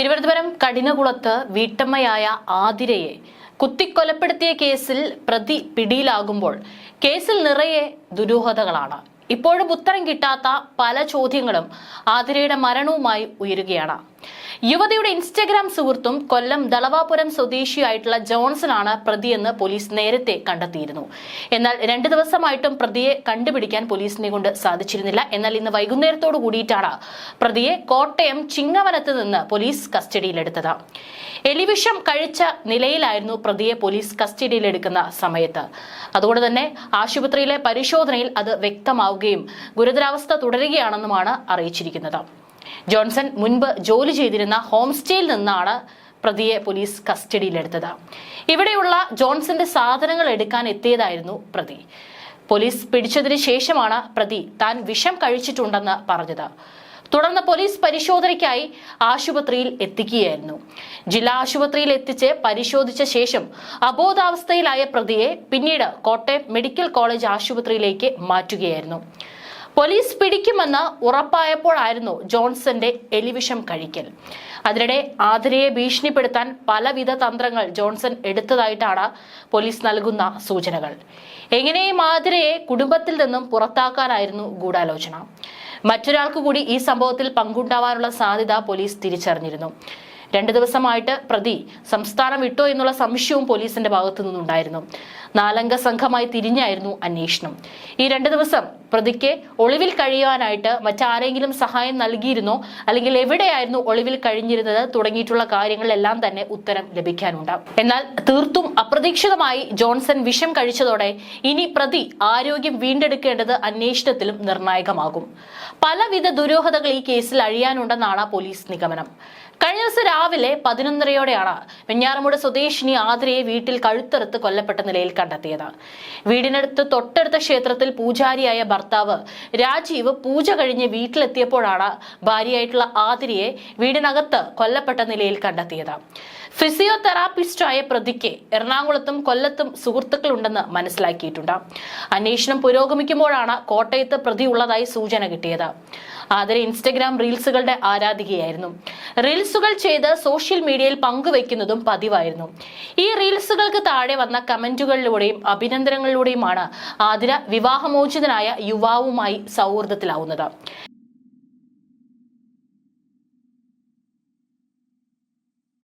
തിരുവനന്തപുരം കഠിനകുളത്ത് വീട്ടമ്മയായ ആതിരയെ കുത്തിക്കൊലപ്പെടുത്തിയ കേസിൽ പ്രതി പിടിയിലാകുമ്പോൾ കേസിൽ നിറയെ ദുരൂഹതകളാണ്. ഇപ്പോഴും ഉത്തരം കിട്ടാത്ത പല ചോദ്യങ്ങളും ആതിരയുടെ മരണവുമായി ഉയരുകയാണ്. യുവതിയുടെ ഇൻസ്റ്റഗ്രാം സുഹൃത്തും കൊല്ലം ദളവാപുരം സ്വദേശിയായിട്ടുള്ള ജോൺസണാണ് പ്രതിയെന്ന് പോലീസ് നേരത്തെ കണ്ടെത്തിയിരുന്നു. എന്നാൽ രണ്ട് ദിവസമായിട്ടും പ്രതിയെ കണ്ടുപിടിക്കാൻ പോലീസിനെ കൊണ്ട് സാധിച്ചിരുന്നില്ല. എന്നാൽ ഇന്ന് വൈകുന്നേരത്തോടു കൂടിയിട്ടാണ് പ്രതിയെ കോട്ടയം ചിങ്ങവനത്ത് നിന്ന് പോലീസ് കസ്റ്റഡിയിലെടുത്തത്. എലിവിഷം കഴിച്ച നിലയിലായിരുന്നു പ്രതിയെ പോലീസ് കസ്റ്റഡിയിലെടുക്കുന്ന സമയത്ത്. അതുകൊണ്ട് തന്നെ ആശുപത്രിയിലെ പരിശോധനയിൽ അത് വ്യക്തമാവുകയും ഗുരുതരാവസ്ഥ തുടരുകയാണെന്നുമാണ് അറിയിച്ചിരിക്കുന്നത്. ജോൺസൺ മുൻപ് ജോലി ചെയ്തിരുന്ന ഹോം സ്റ്റേയിൽ നിന്നാണ് പ്രതിയെ പോലീസ് കസ്റ്റഡിയിലെടുത്തത്. ഇവിടെയുള്ള ജോൺസന്റെ സാധനങ്ങൾ എടുക്കാൻ എത്തിയതായിരുന്നു പ്രതി. പോലീസ് പിടിച്ചതിന് ശേഷമാണ് പ്രതി താൻ വിഷം കഴിച്ചിട്ടുണ്ടെന്ന് പറഞ്ഞത്. തുടർന്ന് പോലീസ് പരിശോധനയ്ക്കായി ആശുപത്രിയിൽ എത്തിക്കുകയായിരുന്നു. ജില്ലാ ആശുപത്രിയിൽ എത്തിച്ച് പരിശോധിച്ച ശേഷം അബോധാവസ്ഥയിലായ പ്രതിയെ പിന്നീട് കോട്ടയം മെഡിക്കൽ കോളേജ് ആശുപത്രിയിലേക്ക് മാറ്റുകയായിരുന്നു. പോലീസ് പിടിക്കുമെന്ന് ഉറപ്പായപ്പോഴായിരുന്നു ജോൺസന്റെ എലിവിഷം കഴിക്കൽ. അതിനിടെ ആതിരയെ ഭീഷണിപ്പെടുത്താൻ പലവിധ തന്ത്രങ്ങൾ ജോൺസൺ എടുത്തതായിട്ടാണ് പോലീസ് നൽകുന്ന സൂചനകൾ. എങ്ങനെയും ആതിരയെ കുടുംബത്തിൽ നിന്നും പുറത്താക്കാനായിരുന്നു ഗൂഢാലോചന. മറ്റൊരാൾക്ക് കൂടി ഈ സംഭവത്തിൽ പങ്കുണ്ടാവാനുള്ള സാധ്യത പോലീസ് തിരിച്ചറിഞ്ഞിരുന്നു. രണ്ടു ദിവസമായിട്ട് പ്രതി സംസ്ഥാനം വിട്ടോ എന്നുള്ള സംശയവും പോലീസിന്റെ ഭാഗത്തു നിന്നുണ്ടായിരുന്നു നാലംഗ സംഘമായി തിരിഞ്ഞായിരുന്നു അന്വേഷണം. ഈ രണ്ട് ദിവസം പ്രതിക്ക് ഒളിവിൽ കഴിയാനായിട്ട് മറ്റാരെങ്കിലും സഹായം നൽകിയിരുന്നോ? അല്ലെങ്കിൽ എവിടെയായിരുന്നു ഒളിവിൽ കഴിഞ്ഞിരുന്നത്? തുടങ്ങിയിട്ടുള്ള കാര്യങ്ങളെല്ലാം തന്നെ ഉത്തരം ലഭിക്കാനുണ്ട്. എന്നാൽ തീർത്തും അപ്രതീക്ഷിതമായി ജോൺസൺ വിഷം കഴിച്ചതോടെ ഇനി പ്രതി ആരോഗ്യം വീണ്ടെടുക്കേണ്ടത് അന്വേഷണത്തിലും നിർണായകമാകും. പലവിധ ദുരൂഹതകൾ ഈ കേസിൽ അഴിയാനുണ്ടെന്നാണ് പോലീസ് നിഗമനം. കഴിഞ്ഞ ദിവസം രാവിലെ പതിനൊന്നരയോടെയാണ് വെഞ്ഞാറമൂട് സ്വദേശിനി ആതിരയെ വീട്ടിൽ കഴുത്തറുത്ത് കൊല്ലപ്പെട്ട നിലയിൽ കണ്ടെത്തിയത്. വീടിനടുത്ത് തൊട്ടടുത്ത ക്ഷേത്രത്തിൽ പൂജാരിയായ ഭർത്താവ് രാജീവ് പൂജ കഴിഞ്ഞ് വീട്ടിലെത്തിയപ്പോഴാണ് ഭാര്യയായിട്ടുള്ള ആതിരയെ വീടിനകത്ത് കൊല്ലപ്പെട്ട നിലയിൽ കണ്ടെത്തിയത്. ഫിസിയോതെറാപ്പിസ്റ്റായ പ്രതിക്ക് എറണാകുളത്തും കൊല്ലത്തും സുഹൃത്തുക്കളുണ്ടെന്ന് മനസ്സിലാക്കിയിട്ടുണ്ട്. അന്വേഷണം പുരോഗമിക്കുമ്പോഴാണ് കോട്ടയത്ത് പ്രതി ഉള്ളതായി സൂചന കിട്ടിയത്. ആതിര ഇൻസ്റ്റഗ്രാം റീൽസുകളുടെ ആരാധികയായിരുന്നു. റീൽസുകൾ ചെയ്ത് സോഷ്യൽ മീഡിയയിൽ പങ്കുവെക്കുന്നതും പതിവായിരുന്നു. ഈ റീൽസുകൾക്ക് താഴെ വന്ന കമന്റുകളിലൂടെയും അഭിനന്ദനങ്ങളിലൂടെയുമാണ് ആതിര വിവാഹമോചിതനായ യുവാവുമായി സൗഹൃദത്തിലാവുന്നത്.